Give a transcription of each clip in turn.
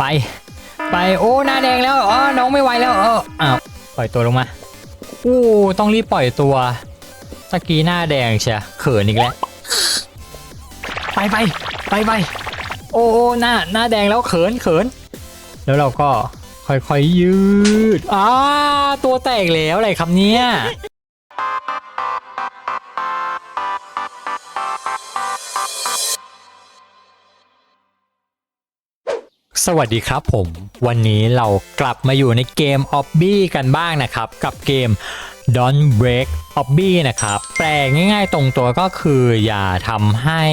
ไป ไปโอ้หน้าแดงแล้วอ๋อน้องไม่ไหวแล้วเอออ้าวปล่อยตัวลงมาอู้ต้องรีบปล่อยตัวตะกี้หน้าแดงเชียเขินอีกแล้วไปไปไปไปโอ้หน้าหน้าแดงแล้วเขินเขินแล้วเราก็ค่อยๆยืดอ้าตัวแตกแล้วอะไรครับเนี่ย สวัสดีครับผม วันนี้เรากลับมาอยู่ในเกม o b b y กันบ้างนะครับ กับเกม Don't Break o b b y นะครับ แปลง่ายๆตรงตัวก็คืออย่าทำให้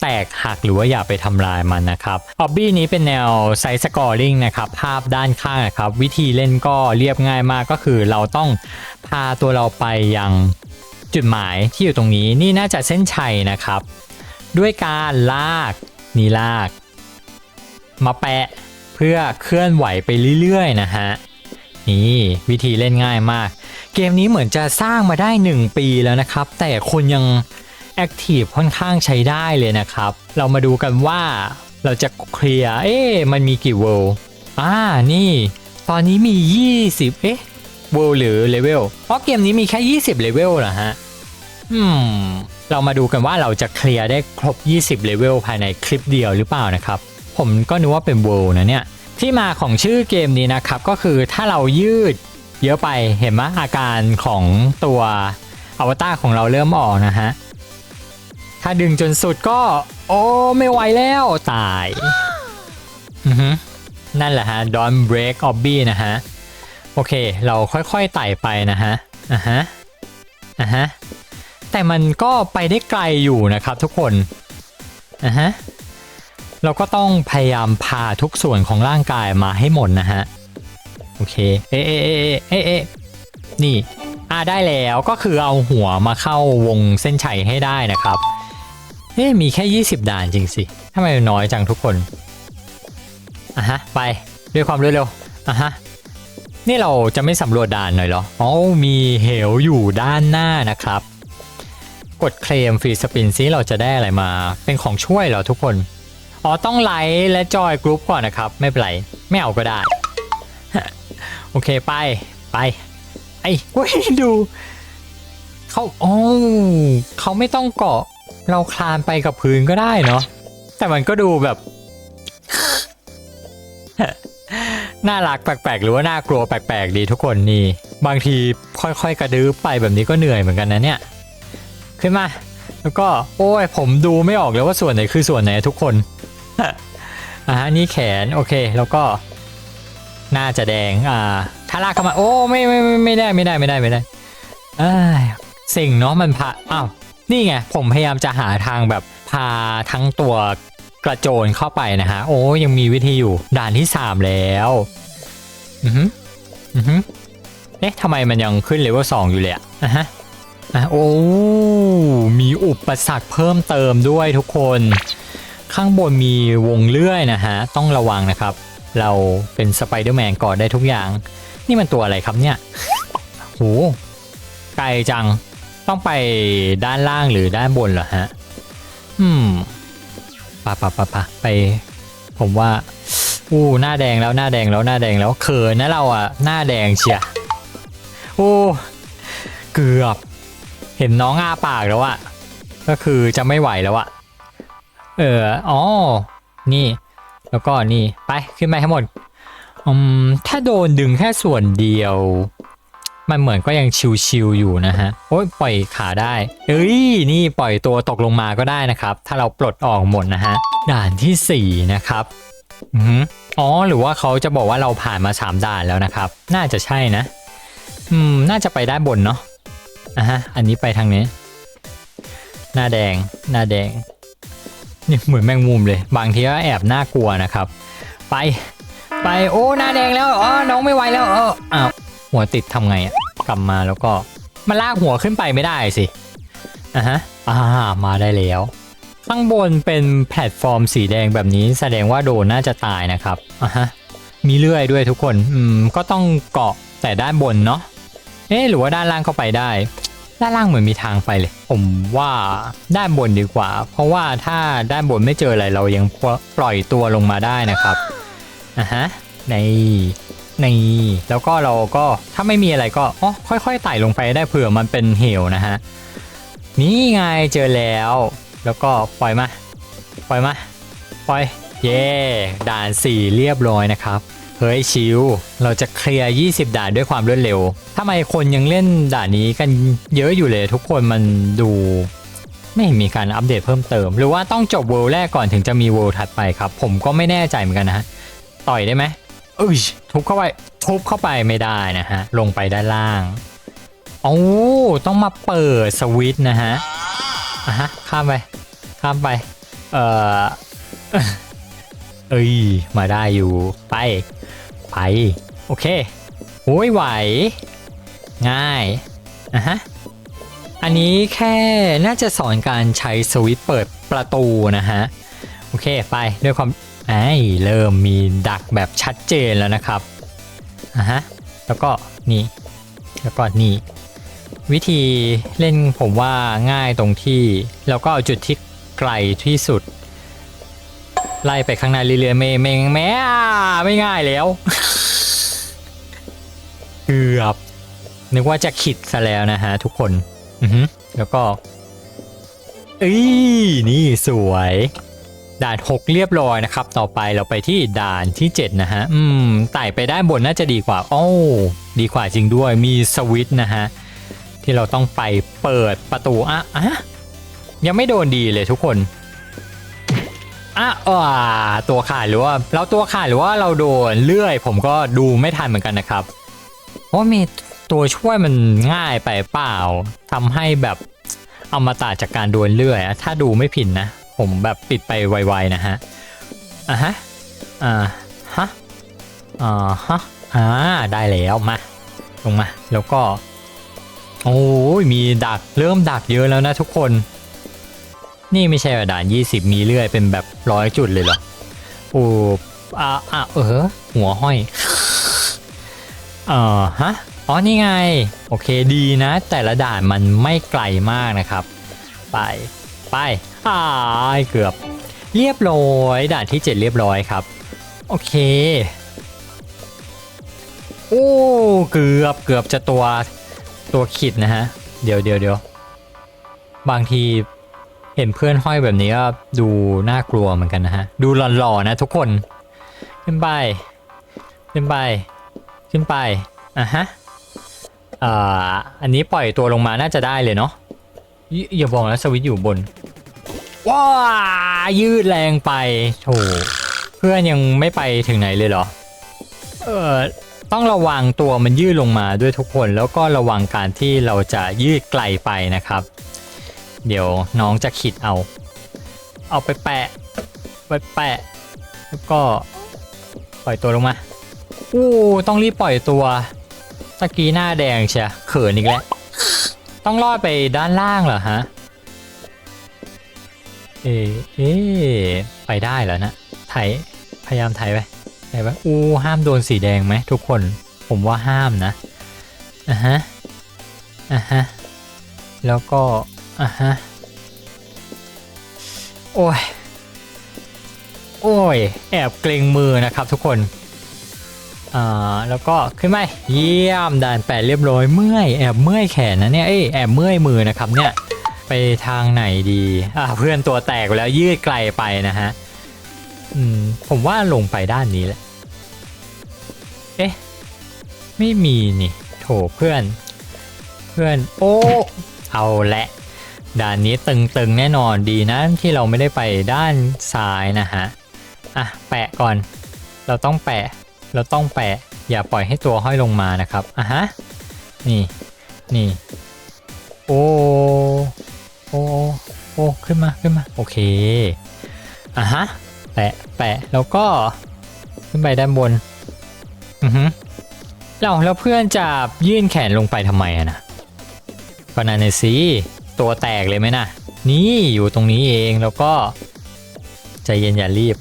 แตกหักหรือว่าอย่าไปทำลายมันนะครับ o b b y นี้เป็นแนวไซส์สกอร์ลิงนะครับ ภาพด้านข้างนะครับ วิธีเล่นก็เรียบง่ายมากก็คือเราต้องพาตัวเราไปยังจุดหมายที่อยู่ตรงนี้นี่น่าจะเส้นชัยนะครับ ด้วยการลากนี่ลาก มาแปะเพื่อเคลื่อนไหวไปเรื่อยๆนะฮะนี่วิธีเล่นง่ายมาก เกมนี้เหมือนจะสร้างมาได้ 1 ปีแล้วนะครับ แต่คนยังแอคทีฟค่อนข้างใช้ได้เลยนะครับ เรามาดูกันว่าเราจะเคลียร์เอ๊ะมันมีกี่เวลอ่านี่ ตอนนี้มี 20 เอ๊ะเวลหรือเลเวลเพราะเกมนี้มีแค่ 20เลเวลเหรอฮะอืม เรามาดูกันว่าเราจะเคลียร์ได้ครบ 20เลเวลภายในคลิปเดียวหรือเปล่านะครับ ผมก็นึกว่าเป็น World นะเนี่ย ที่มาของชื่อเกมนี้นะครับ ก็คือถ้าเรายืดเยอะไปเห็นไหมอาการของตัวอวตารของเราเริ่มออกนะฮะ ถ้าดึงจนสุดก็ โอ้ ไม่ไหวแล้วตายนั่นแหละฮะ Don't break obby นะฮะ โอเค เราค่อยๆไต่ไปนะฮะอะฮะอะฮะ แต่มันก็ไปได้ไกลอยู่นะครับทุกคนอะฮะ เราก็ต้องพยายามพาทุกส่วนของร่างกายมาให้หมดนะฮะ โอเค เอะเอะเอะเอะเอะนี่อ่าได้แล้วก็คือเอาหัวมาเข้าวงเส้นชัยให้ได้นะครับเอ๊ะมีแค่ 20 ด่านจริงสิทำไมน้อยจังทุกคนอะฮะ ไปด้วยความรวดเร็วอะฮะ นี่เราจะไม่สำรวจด่านหน่อยเหรออ๋อมีเหวอยู่ด้านหน้านะครับ กดเคลมฟรีสปินซิเราจะได้อะไรมา เป็นของช่วยเหรอทุกคน อ๋อต้องไลค์และจอยกรุ๊ปก่อนนะครับ ไม่เป็นไร ไม่เอาก็ได้ โอเคไปไป ไอ้เว้ยดูเขาโอ้เขาไม่ต้องเกาะ เราคลานไปกับพื้นก็ได้เนาะแต่มันก็ดูแบบ น่ารักแปลกๆ หรือว่าน่ากลัวแปลกๆ ดีทุกคนนี่ บางทีค่อยๆ กระดื้อไปแบบนี้ก็เหนื่อยเหมือนกันนะเนี่ย ขึ้นมา แล้วก็ โอ้ยผมดูไม่ออกเลยว่าส่วนไหนคือส่วนไหนทุกคน อ่าฮะนี่แขนโอเคแล้วก็ น่าจะแดงอ่าถ้าลากเข้ามาโอ้ไม่ไม่ไม่ไม่ได้ไม่ได้ไม่ได้ไม่ได้เอ้ยสิ่งเนาะมันพาอ้าวนี่ไงผมพยายามจะหาทางแบบพาทั้งตัวกระโจนเข้าไปนะฮะโอ้ยังมีวิธีอยู่ด่านที่3แล้วอือฮึอือฮึเอ๊ะทำไมมันยังขึ้นเลเวลสองอยู่เลยอะอะฮะอะโอ้มีอุปสรรคเพิ่มเติมด้วยทุกคน ข้างบนมีวงเลื่อยนะฮะ ต้องระวังนะครับ เราเป็นสไปเดอร์แมนก่อนได้ทุกอย่าง นี่มันตัวอะไรครับเนี่ยโหไกลจังต้องไปด้านล่างหรือด้านบนเหรอฮะ อืมปะปะปะปะไป ผมว่า อู้หน้าแดงแล้วหน้าแดงแล้วหน้าแดงแล้วเขินนะเราอะหน้าแดงเชียโอ้เกือบ เห็นน้องอ้าปากแล้วอะก็คือจะไม่ไหวแล้วอะ เอออ๋อ นี่ แล้วก็นี่ ไป ขึ้นไปให้หมด อืม ถ้าโดนดึงแค่ส่วนเดียว มันเหมือนก็ยังชิวๆอยู่นะฮะ โอ้ยปล่อยขาได้ เอ้ย นี่ปล่อยตัวตกลงมาก็ได้นะครับ ถ้าเราปลดออกหมดนะฮะ ด่านที่ 4 นะครับอือหืออ๋อ หรือว่าเขาจะบอกว่าเราผ่านมา 3 ด่านแล้วนะครับ น่าจะใช่นะ อืม น่าจะไปด้านบนเนาะอะฮะ อันนี้ไปทางนี้ หน้าแดง หน้าแดง นี่เหมือนแมงมุมเลย บางทีก็แอบน่ากลัวนะครับ ไป ไปโอ้หน้าแดงแล้วอ๋อน้องไม่ไหวแล้วเอออ้าวหัวติดทำไงอะกลับมาแล้วก็มาลากหัวขึ้นไปไม่ได้สิอะฮะอ่ามาได้แล้วข้างบนเป็นแพลตฟอร์มสีแดงแบบนี้แสดงว่าโดนน่าจะตายนะครับอะฮะมีเลื่อยด้วยทุกคนอืมก็ต้องเกาะแต่ด้านบนเนาะเอ๊หรือว่าด้านล่างเข้าไปได้ ด้านล่างเหมือนมีทางไปเลย ผมว่าด้านบนดีกว่า เพราะว่าถ้าด้านบนไม่เจออะไรเรายังปล่อยตัวลงมาได้นะครับอะฮะในในแล้วก็เราก็ถ้าไม่มีอะไรก็อ๋อค่อยๆไต่ลงไปได้เผื่อมันเป็นเหวนะฮะนี่ไงเจอแล้ว แล้วก็ปล่อยมาปล่อยมาปล่อยเย่ด่านสี่เรียบร้อยนะครับ เฮ้ยชิว เราจะเคลียร์ 20 ด่านด้วยความรวดเร็วทำไมคนยังเล่นด่านนี้กันเยอะอยู่เลยทุกคนมันดู ไม่เห็นมีการอัปเดตเพิ่มเติม หรือว่าต้องจบเวลแรกก่อนถึงจะมีเวลถัดไปครับ ผมก็ไม่แน่ใจเหมือนกันนะฮะ ต่อยได้ไหมเอ้ยทุบเข้าไปทุบเข้าไปไม่ได้นะฮะ ลงไปด้านล่างโอ้ต้องมาเปิดสวิต์นะฮะอะฮะข้ามไป ข้ามไป เอ่อเอ้ย มาได้อยู่ ไป ไป โอเคโอ้ยไหว ง่ายอะฮะอันนี้แค่น่าจะสอนการใช้สวิตช์เปิดประตูนะฮะ โอเคไปด้วยความไอ้เริ่มมีดักแบบชัดเจนแล้วนะครับอะฮะแล้วก็นี่แล้วก็นี่วิธีเล่นผมว่าง่ายตรงที่เราก็เอาจุดที่ไกลที่สุด ไล่ไปข้างหน้าเรื่อยๆไม่ไม่แม่ไม่ง่ายแล้วเกือบนึกว่าจะขิดซะแล้วนะฮะทุกคน อือฮึแล้วก็เอ้ยนี่สวย ด่าน 6 เรียบร้อยนะครับ ต่อไปเราไปที่ด่านที่ 7 นะฮะ อืมไต่ไปด้านบนน่าจะดีกว่า โอ้ดีกว่าจริงด้วยมีสวิตช์นะฮะ ที่เราต้องไปเปิดประตูอะอะยังไม่โดนดีเลยทุกคน อะอ่าตัวขาดหรือว่าเราตัวขาดหรือว่าเราโดนเลื่อย ผมก็ดูไม่ทันเหมือนกันนะครับ เพราะมีตัวช่วยมันง่ายไปเปล่าทำให้แบบเอามาตาจากการโดนเลื่อย ถ้าดูไม่ผิดนะ ผมแบบปิดไปไวๆนะฮะอะฮะอ่าฮะอ่าฮะอ่าได้แล้วมาลงมาแล้วก็ โอ้ยมีดักเริ่มดักเยอะแล้วนะทุกคน นี่ไม่ใช่ว่าด่าน 20 มีเรื่อยเป็นแบบร้อยจุดเลยเหรอโอ้อะอะเออ หัวห้อย เออฮะ อ๋อ นี่ไง โอเคดีนะ แต่ละด่านมันไม่ไกลมากนะครับ ไป ไปอ่าเกือบ เรียบร้อย ด่านที่ 7 เรียบร้อยครับ โอเค โอ้ เกือบ เกือบจะตัว ตัวขิดนะฮะ เดี๋ยวเดี๋ยวเดี๋ยวบางที เห็นเพื่อนห้อยแบบนี้ก็ดูน่ากลัวเหมือนกันนะฮะ ดูหล่อๆนะทุกคน ขึ้นไป ขึ้นไป ขึ้นไป อะฮะอ่าอันนี้ปล่อยตัวลงมาน่าจะได้เลยเนาะ อย่าบอกนะสวิตอยู่บน ว้ายืดแรงไปโถเพื่อนยังไม่ไปถึงไหนเลยเหรอ เออต้องระวังตัวมันยืดลงมาด้วยทุกคน แล้วก็ระวังการที่เราจะยืดไกลไปนะครับ เดี๋ยวน้องจะขิดเอา เอาไปแปะ ไปแปะ แล้วก็ปล่อยตัวลงมาอู้ต้องรีบปล่อยตัวตะกี้หน้าแดงเชียเขินอีกแล้ว ต้องลอดไปด้านล่างเหรอฮะ เอเอะไปได้แล้วนะไถพยายามไถไปไถไปอู้ห้ามโดนสีแดงไหมทุกคน ผมว่าห้ามนะอะฮะอะฮะ แล้วก็ อะฮะ โอ้ย โอ้ย แอบเกรงมือนะครับทุกคน อ่า แล้วก็ขึ้นไปเยี่ยมด่านแปดเรียบร้อยเมื่อยแอบเมื่อยแขนนะเนี่ย เอ้ยแอบเมื่อยมือนะครับเนี่ย ไปทางไหนดี อ่าเพื่อนตัวแตกไปแล้วยืดไกลไปนะฮะ อืม ผมว่าลงไปด้านนี้แหละ เอ๊ะ ไม่มีนี่ โถเพื่อน เพื่อน โอ้เอาละ ด่านนี้ตึงๆแน่นอนดีนะที่เราไม่ได้ไปด้านซ้ายนะฮะ อะ แปะก่อน เราต้องแปะ เราต้องแปะ อย่าปล่อยให้ตัวห้อยลงมานะครับ อะฮะ นี่ นี่ โอ้ โอ้ โอ้ ขึ้นมา ขึ้นมา โอเค อะฮะ แปะ แปะ แล้วก็ ขึ้นไปด้านบน อือฮึแล้วแล้วเพื่อนจะยื่นแขนลงไปทำไมอะนะก็นั่นน่ะสิ ตัวแตกเลยไหมนะนี่อยู่ตรงนี้เองแล้วก็ใจเย็นอย่ารีบ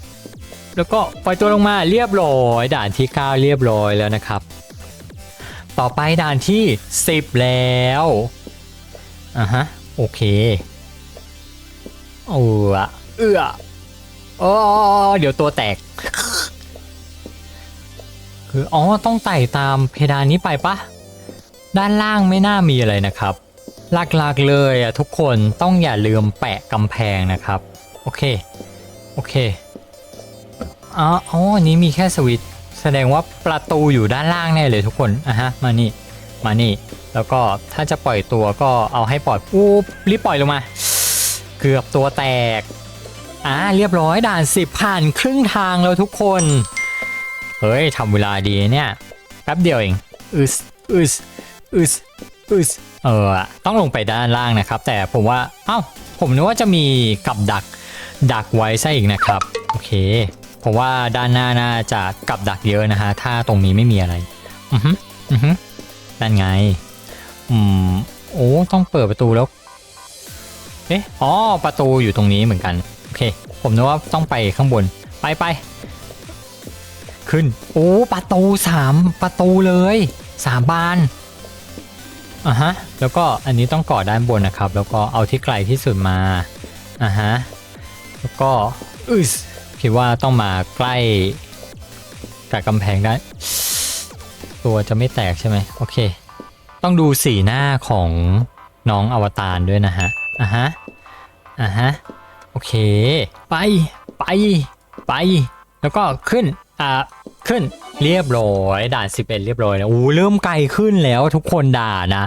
แล้วก็ปล่อยตัวลงมาเรียบร้อยด่านที่ 9 เรียบร้อยแล้วนะครับ ต่อไปด่านที่ 10 แล้วอะฮะโอเคเออเออโอ้เดี๋ยวตัวแตก คืออ๋อต้องไต่ตามเพดานนี้ไปปะด้านล่างไม่น่ามีอะไรนะครับ หลักๆเลยอะทุกคนต้องอย่าลืมแปะกำแพงนะครับ โอเค โอเคอ๋ออ๋ออันนี้มีแค่สวิตช์แสดงว่าประตูอยู่ด้านล่างแน่เลยทุกคนอะฮะมานี่มานี่ แล้วก็ถ้าจะปล่อยตัวก็เอาให้ปล่อยปุ๊บรีบปล่อยลงมา เกือบตัวแตกอ่าเรียบร้อยด่านสิบผ่านครึ่งทางแล้วทุกคนเฮ้ยทำเวลาดีเนี่ยแป๊บเดียวเองอึสอึสอึสอึส เออต้องลงไปด้านล่างนะครับ แต่ผมว่าเอ้าผมนึกว่าจะมีกับดักดักไว้ซะอีกนะครับโอเคผมว่าด้านหน้าน่าจะกับดักเยอะนะฮะถ้าตรงนี้ไม่มีอะไรอือฮึอือฮึนั่นไงอืมโอ้ต้องเปิดประตูแล้วเอ๊ะอ๋อประตูอยู่ตรงนี้เหมือนกันโอเค ผมนึกว่าต้องไปข้างบนไปไปขึ้น โอ้ประตูสามประตูเลยสามบาน อะฮะ แล้วก็อันนี้ต้องก่อด้านบนนะครับ แล้วก็เอาที่ไกลที่สุดมา อะฮะ แล้วก็อึสคิดว่าต้องมาใกล้กับกำแพงได้ตัวจะไม่แตกใช่ไหมโอเค ต้องดูสีหน้าของน้องอวตารด้วยนะฮะ อะฮะ อะฮะ โอเค ไป ไป ไป แล้วก็ขึ้น อ่า ขึ้นเรียบร้อยด่าน 11 เรียบร้อยแล้วโอ้เริ่มไกลขึ้นแล้วทุกคนด่านะ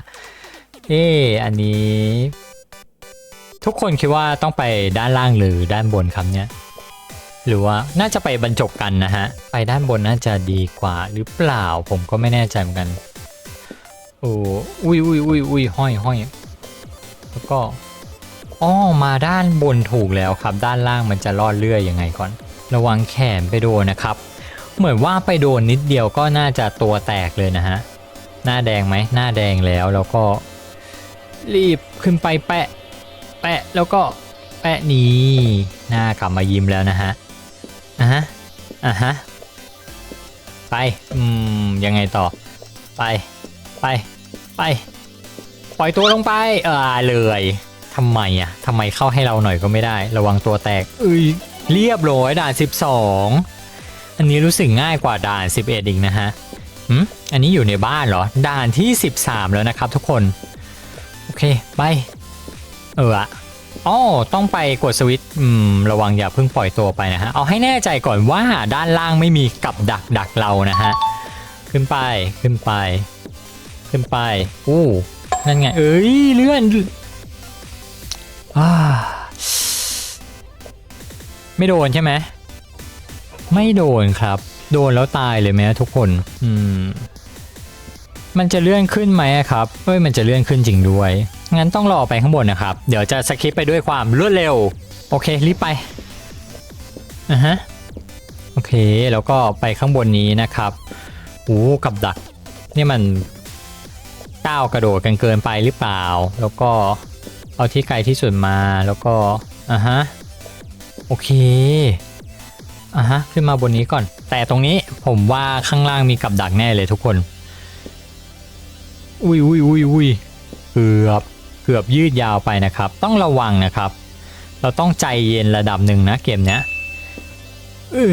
เอออันนี้ ทุกคนคิดว่าต้องไปด้านล่างหรือด้านบนครับเนี่ยหรือว่าน่าจะไปบรรจบกันนะฮะ ไปด้านบนน่าจะดีกว่าหรือเปล่าผมก็ไม่แน่ใจเหมือนกันโอ้อุ้ยอุ้ยอุ้ยอุ้ยห้อยห้อยแล้วก็อ๋อมาด้านบนถูกแล้วครับ ด้านล่างมันจะรอดเลื่อยยังไงก่อน ระวังแขนไปโดนนะครับ เหมือนว่าไปโดนนิดเดียวก็น่าจะตัวแตกเลยนะฮะ หน้าแดงไหมหน้าแดงแล้วแล้วก็ รีบขึ้นไปแปะ แปะแล้วก็แปะนี้หน้ากลับมายิ้มแล้วนะฮะอะฮะอะฮะไปอืมยังไงต่อ ไปไปไป ปล่อยตัวลงไป เออเลยทำไมอะทำไมเข้าให้เราหน่อยก็ไม่ได้ ระวังตัวแตกเอ้ยเรียบร้อยด่าน12 อันนี้รู้สึกง่ายกว่าด่าน 11 อีกนะฮะอืมอันนี้อยู่ในบ้านเหรอ ด่านที่ 13 แล้วนะครับทุกคน โอเค ไป เอออะอ๋อต้องไปกดสวิตช์อืมระวังอย่าเพิ่งปล่อยตัวไปนะฮะ เอาให้แน่ใจก่อนว่าด้านล่างไม่มีกับดักดักเรานะฮะ ขึ้นไป ขึ้นไป ขึ้นไป อู้ นั่นไง เอ้ย เลื่อนอ่าไม่โดนใช่ไหม ไม่โดนครับ โดนแล้วตายเลยไหมทุกคน อืม มันจะเลื่อนขึ้นไหมครับเฮ้ยมันจะเลื่อนขึ้นจริงด้วย งั้นต้องรอไปข้างบนนะครับ เดี๋ยวจะสคิปไปด้วยความรวดเร็ว โอเครีบไปอะฮะ โอเค แล้วก็ไปข้างบนนี้นะครับโอ้กับดัก นี่มันก้าวกระโดดกันเกินไปหรือเปล่า แล้วก็เอาที่ไกลที่สุดมา แล้วก็ อะฮะ โอเค อะฮะขึ้นมาบนนี้ก่อน แต่ตรงนี้ผมว่าข้างล่างมีกับดักแน่เลยทุกคน อุ้ยอุ้ยอุ้ยอุ้ยเกือบเกือบยืดยาวไปนะครับ ต้องระวังนะครับ เราต้องใจเย็นระดับหนึ่งนะเกมเนี้ยอือ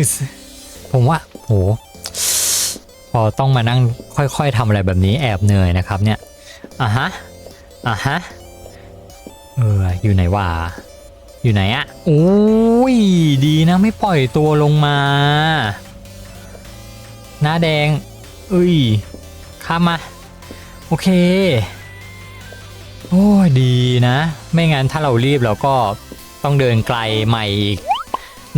ผมว่าโหพอต้องมานั่งค่อยๆทำอะไรแบบนี้แอบเหนื่อยนะครับเนี่ยอะฮะอะฮะเอออยู่ไหนวะ อยู่ไหนอะโอ้ย ดีนะไม่ปล่อยตัวลงมา หน้าแดงเอ้ย ข้ามมา โอเค โอ้ยดีนะ ไม่งั้นถ้าเรารีบเราก็ต้องเดินไกลใหม่อีก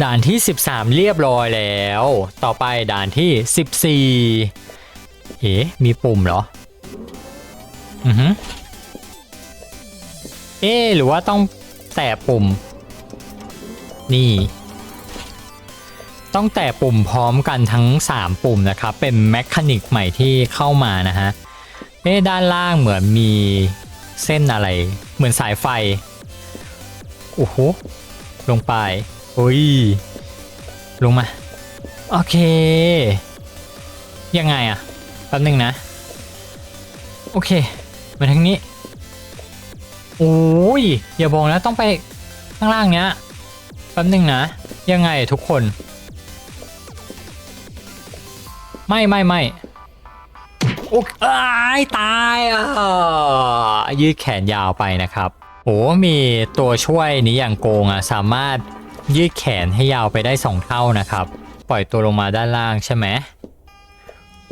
ด่านที่ 13 เรียบร้อยแล้ว ต่อไปด่านที่ 14 เอ๊ะ มีปุ่มเหรอ อือฮึเอ๊หรือว่าต้องแตะปุ่ม นี่ ต้องแตะปุ่มพร้อมกันทั้ง 3 ปุ่มนะครับ เป็นแมคานิกใหม่ที่เข้ามานะฮะเอ๊ด้านล่างเหมือนมีเส้นอะไร เหมือนสายไฟ โอ้โห ลงไปโอ้ย ลงมา โอเค ยังไงอะแป๊บนึงนะ โอเค มาทางนี้ โอ้ย อย่าบอกนะต้องไปข้างล่างเนี้ย แป๊บนึงนะ ยังไงทุกคน ไม่ไม่ไม่โอ้อ้ายตายอะยืดแขนยาวไปนะครับโอ้มีตัวช่วยนี้อย่างโกงอะสามารถยืดแขนให้ยาวไปได้สองเท่านะครับ ปล่อยตัวลงมาด้านล่างใช่ไหม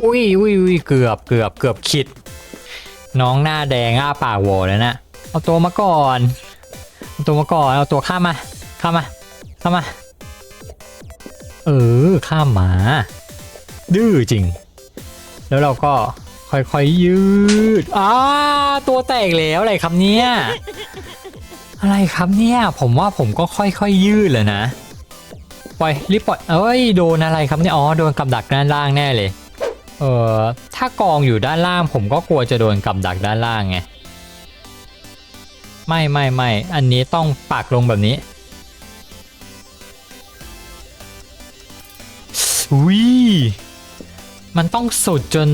อุ้ยอุ้ยอุ้ยเกือบเกือบเกือบขิด น้องหน้าแดงอ้าปากโหวแล้วนะเอาตัวมาก่อน เอาตัวมาก่อน เอาตัวข้ามมา ข้ามมา ข้ามมาเออ ข้ามมา ดื้อจริง แล้วเราก็ค่อยๆยืดอ้าตัวแตกแล้วอะไรครับเนี่ยอะไรครับเนี่ย ผมว่าผมก็ค่อยๆยืดเลยนะปล่อยรีบปล่อยเอ้ยโดนอะไรครับเนี่ยอ๋อโดนกับดักด้านล่างแน่เลย เออถ้ากองอยู่ด้านล่าง ผมก็กลัวจะโดนกับดักด้านล่างไงไม่ไม่ไม่อันนี้ต้องปักลงแบบนี้ อุ้ยมันต้องสุดจน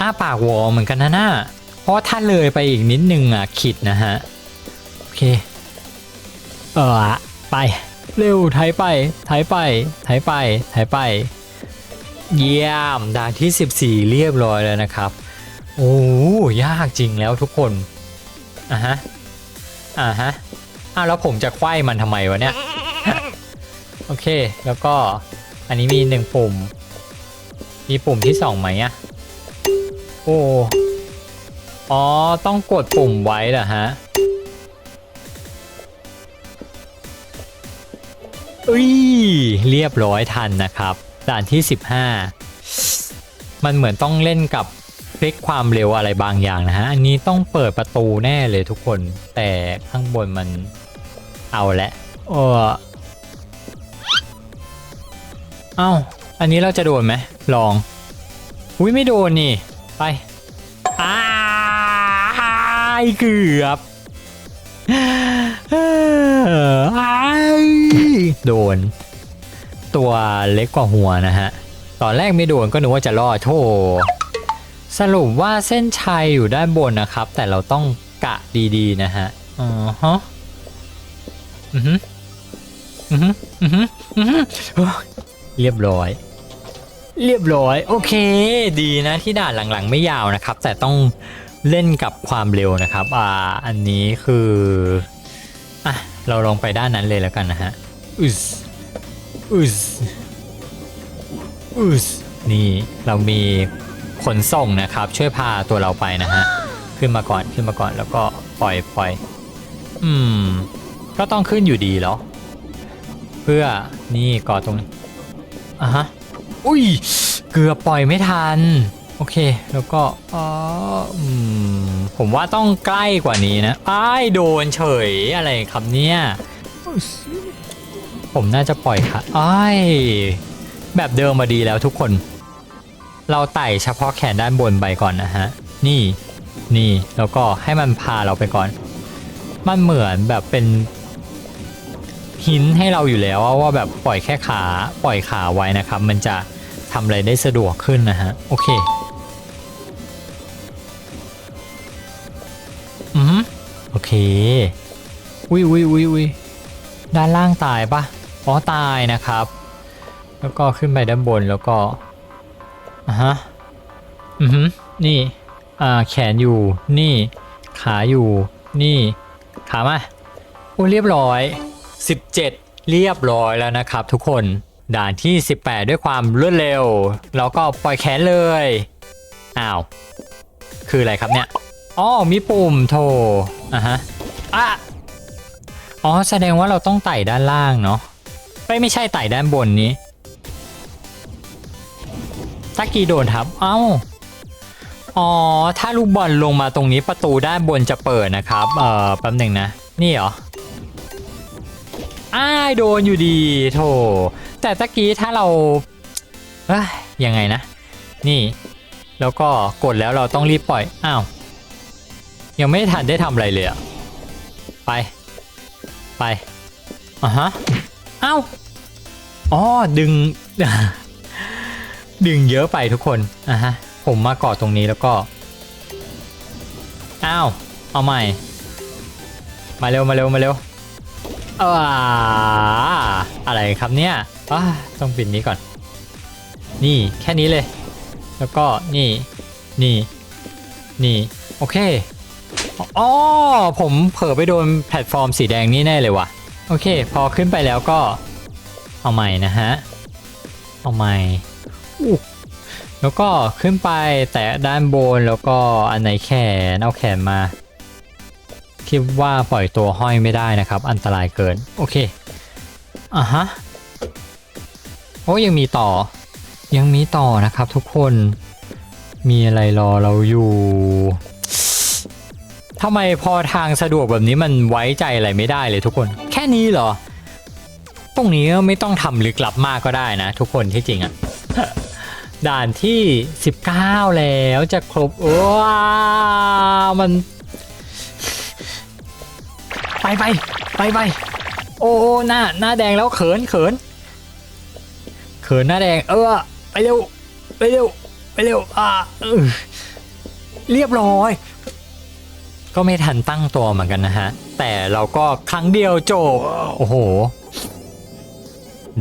อ้าปากวอเหมือนกันนะน่าเพราะถ้าเลยไปอีกนิดนึงอะขิดนะฮะ โอเค เออไป เร็วไถไปไถไปไถไปไถไป เยี่ยมด่านที่ 14 เรียบร้อยแล้วนะครับ โอ้ยากจริงแล้วทุกคน อะฮะ อะฮะอ้าวแล้วผมจะไขว้มันทำไมวะเนี่ย โอเคแล้วก็ อันนี้มีหนึ่งปุ่ม มีปุ่มที่สองไหมอะโอ้อ๋อ ต้องกดปุ่มไว้เหรอฮะอุ้ยเรียบร้อยทันนะครับด่านที่ 15 มันเหมือนต้องเล่นกับพลิกความเร็วอะไรบางอย่างนะฮะ อันนี้ต้องเปิดประตูแน่เลยทุกคน แต่ข้างบนมันเอาละเออ เอ้า อันนี้เราจะโดนไหมลอง อุ้ยไม่โดนนี่ ไปอ้าเกือบโดน ตัวเล็กกว่าหัวนะฮะ ตอนแรกไม่โดนก็นึกว่าจะรอดโทสรุปว่าเส้นชัยอยู่ด้านบนนะครับ แต่เราต้องกะดีๆนะฮะอ๋อฮะอือฮึอือฮึอือฮึอือฮึ เรียบร้อย เรียบร้อย โอเค ดีนะที่ด่านหลังๆ ไม่ยาวนะครับ แต่ต้องเล่นกับความเร็วนะครับอ่าอันนี้คืออะเราลองไปด้านนั้นเลยแล้วกันนะฮะอึสอุสอุสนี่เรามีขนส่งนะครับ ช่วยพาตัวเราไปนะฮะขึ้นมาก่อนขึ้นมาก่อนแล้วก็ปล่อยปล่อยอืม ก็ต้องขึ้นอยู่ดีเหรอ เพื่อนี่กอดตรงนี้ อะฮะ อุ้ย เกือบปล่อยไม่ทัน โอเค แล้วก็อ๋ออืมผมว่าต้องใกล้กว่านี้นะอ้ายโดนเฉยอะไรครับเนี่ยอุ๊ยผมน่าจะปล่อยค่ะอ้ายแบบเดิมมาดีแล้วทุกคน เราไต่เฉพาะแขนด้านบนไปก่อนนะฮะ นี่ นี่ แล้วก็ให้มันพาเราไปก่อน มันเหมือนแบบเป็น หินให้เราอยู่แล้วว่าแบบปล่อยแค่ขาปล่อยขาไว้นะครับ มันจะทำอะไรได้สะดวกขึ้นนะฮะ โอเคอืมโอเคอุ้ยอุ้ยอุ้ยอุ้ยด้านล่างตายปะอ๋อตายนะครับ แล้วก็ขึ้นไปด้านบนแล้วก็อะฮะอือฮึนี่อ่าแขนอยู่นี่ ขาอยู่นี่ขามาโอ้เรียบร้อย 17 เรียบร้อยแล้วนะครับทุกคน ด่านที่ 18 ด้วยความรวดเร็ว แล้วก็ปล่อยแขนเลย อ้าว คืออะไรครับเนี่ยอ๋อมีปุ่มโทรอะฮะอะอ๋อแสดงว่าเราต้องไต่ด้านล่างเนาะไม่ไม่ใช่ไต่ด้านบนนี้ตะกี้โดนทับ เอ้า อ๋อ ถ้าลูกบอลลงมาตรงนี้ประตูด้านบนจะเปิดนะครับ เอ่อ แป๊บหนึ่งนะ นี่เหรอ อ้ายโดนอยู่ดีโถแต่ตะกี้ถ้าเราเอ้ยยังไงนะ นี่ แล้วก็กดแล้วเราต้องรีบปล่อย อ้าว ยังไม่ทันได้ทำอะไรเลยอะไป ไปอะฮะอ้าวอ๋อดึง ดึงเยอะไปทุกคนอะฮะ ผมมาเกาะตรงนี้แล้วก็ อ้าว เอาใหม่ มาเร็วมาเร็วมาเร็วเอออะไรครับเนี่ยต้องปิดนี้ก่อน นี่แค่นี้เลย แล้วก็นี่ นี่ นี่ โอเคอ๋อผมเผลอไปโดนแพลตฟอร์มสีแดงนี่แน่เลยว่ะ โอเค พอขึ้นไปแล้วก็ เอาใหม่นะฮะ เอาใหม่แล้วก็ขึ้นไปแตะด้านบนแล้วก็อันไหนแขนเอาแขนมา คิดว่าปล่อยตัวห้อยไม่ได้นะครับ อันตรายเกิน โอเคอะฮะโอ้ยังมีต่อ ยังมีต่อนะครับทุกคนมีอะไรรอเราอยู่ทำไมพอทางสะดวกแบบนี้มันไว้ใจอะไรไม่ได้เลยทุกคน แค่นี้เหรอ ตรงนี้ไม่ต้องทำลึกลับมากก็ได้นะ ทุกคนที่จริงอะด่านที่ 19 แล้วจะครบว้ามัน ไปไปไปไปโอ้โอ้หน้าหน้าแดงแล้วเขินเขินเขินหน้าแดง เออไปเร็วไปเร็วไปเร็วอ่าเออเรียบร้อย ก็ไม่ทันตั้งตัวเหมือนกันนะฮะ แต่เราก็ครั้งเดียวจบโอ้โห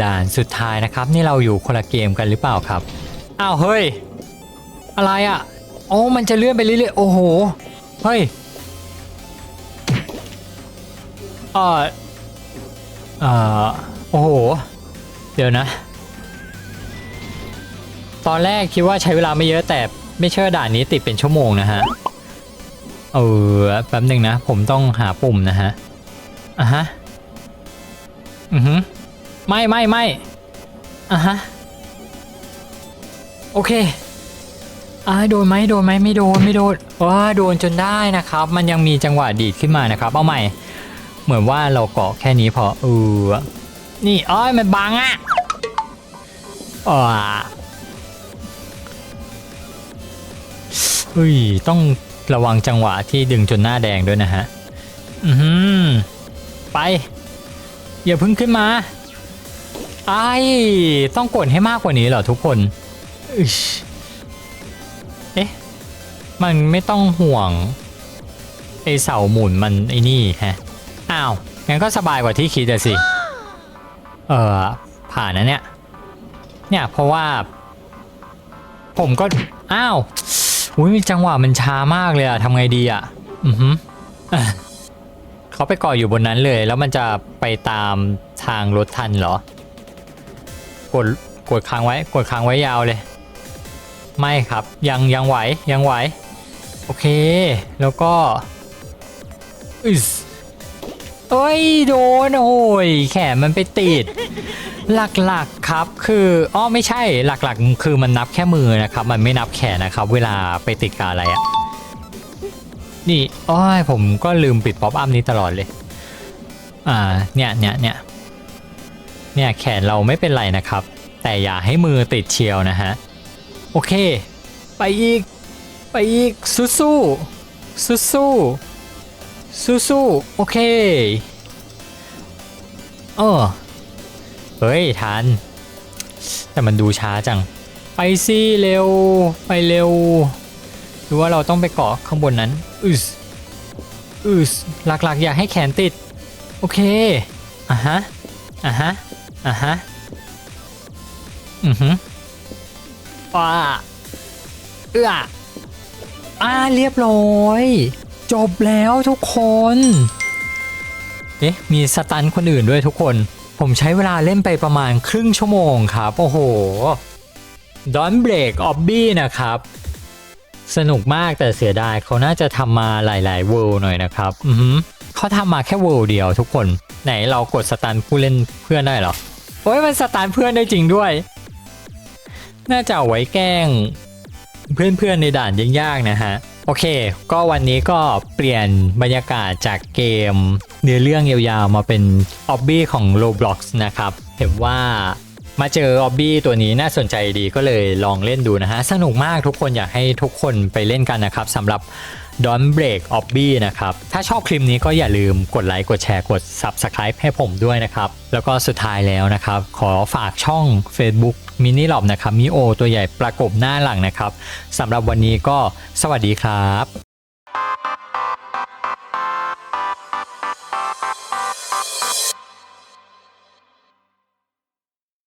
ด่านสุดท้ายนะครับ นี่เราอยู่คนละเกมกันหรือเปล่าครับอ้าวเฮ้ย อะไรอะโอ้มันจะเลื่อนไปเรื่อยๆโอ้โห เฮ้ย ออเออโอ้โห เดี๋ยวนะ ตอนแรกคิดว่าใช้เวลาไม่เยอะแต่ไม่เชื่อด่านนี้ติดเป็นชั่วโมงนะฮะ เออแป๊บหนึ่งนะ ผมต้องหาปุ่มนะฮะอะฮะ อือฮึไม่ไม่ไม่อะฮะ โอเคอ่าโดนไหมโดนไหมไม่โดนไม่โดนว้าโดนจนได้นะครับ มันยังมีจังหวะดีดขึ้นมานะครับ เอาใหม่ เหมือนว่าเราเกาะแค่นี้พอเออนี่อ้อยมันบังอะอ่าเฮ้ยต้องระวังจังหวะที่ดึงจนหน้าแดงด้วยนะฮะ อือหือไป อย่าพึ่งขึ้นมาไอ้ต้องกดให้มากกว่านี้เหรอทุกคนอเอ๊ะ มันไม่ต้องห่วงไอเสาหมุนมันไอนี่ฮะ อ้าว งั้นก็สบายกว่าที่คิดอะสิ เออผ่านนะเนี่ย เนี่ยเพราะว่า ผมก็ อ้าวอุ้ยจังหวะมันช้ามากเลยอะทำไงดีอะอือฮึเขาไปกาะอยู่บนนั้นเลย แล้วมันจะไปตามทางรถทันเหรอ กดกดค้างไว้ กดค้างไว้ยาวเลย ไม่ครับยังยังไหวยังไหว โอเค แล้วก็อึส เอ้ยโดนโอ้ยแขนมันไปติด หลักๆครับคืออ้อไม่ใช่หลักๆ คือมันนับแค่มือนะครับ มันไม่นับแขนนะครับ เวลาไปติดกับอะไรอะนี่อ้อยผมก็ลืมปิดป๊อปอัพนี้ตลอดเลย อ่าเนี่ยเนี่ยเนี่ยเนี่ยแขนเราไม่เป็นไรนะครับ แต่อย่าให้มือติดเชียวนะฮะโอเค ไปอีก ไปอีกสู้สู้สู้สู้ สู้สู้โอเคเออเฮ้ยทัน แต่มันดูช้าจัง ไปสิเร็ว ไปเร็ว หรือว่าเราต้องไปเกาะข้างบนนั้นอึสอึสหลักๆ อย่าให้แขนติด โอเค อะฮะ อะฮะ อะฮะ อือฮึว้าเอื้ออ่าเรียบร้อย จบแล้วทุกคน เอ๊ะ มีสตันคนอื่นด้วยทุกคน ผมใช้เวลาเล่นไปประมาณครึ่งชั่วโมงครับ โอ้โห Don't Break Obby นะครับ สนุกมากแต่เสียดายเขาน่าจะทำมาหลายๆเวิลหน่อยนะครับ อือเขาทำมาแค่เวิลเดียวทุกคน ไหนเรากดสตันผู้เล่นเพื่อนได้หรอ โอ้ยมันสตันเพื่อนได้จริงด้วย น่าจะไว้แกล้ง เพื่อนๆในด่านยากๆนะฮะ โอเค ก็วันนี้ก็เปลี่ยนบรรยากาศจากเกม เนื้อเรื่องยาวๆ มาเป็นออบบี้ของ Roblox นะครับ เห็นว่ามาเจอออบบี้ตัวนี้น่าสนใจดีก็เลยลองเล่นดูนะฮะ สนุกมากทุกคนอยากให้ทุกคนไปเล่นกันนะครับสำหรับ Don't Break Obby นะครับ ถ้าชอบคลิปนี้ก็อย่าลืมกดไลค์ กดแชร์ กด Subscribe ให้ผมด้วยนะครับ แล้วก็สุดท้ายแล้วนะครับ ขอฝากช่อง Facebook Mini l o b นะครับ มีโอตัวใหญ่ประกบหน้าหลังนะครับสำหรับวันนี้ก็สวัสดีครับ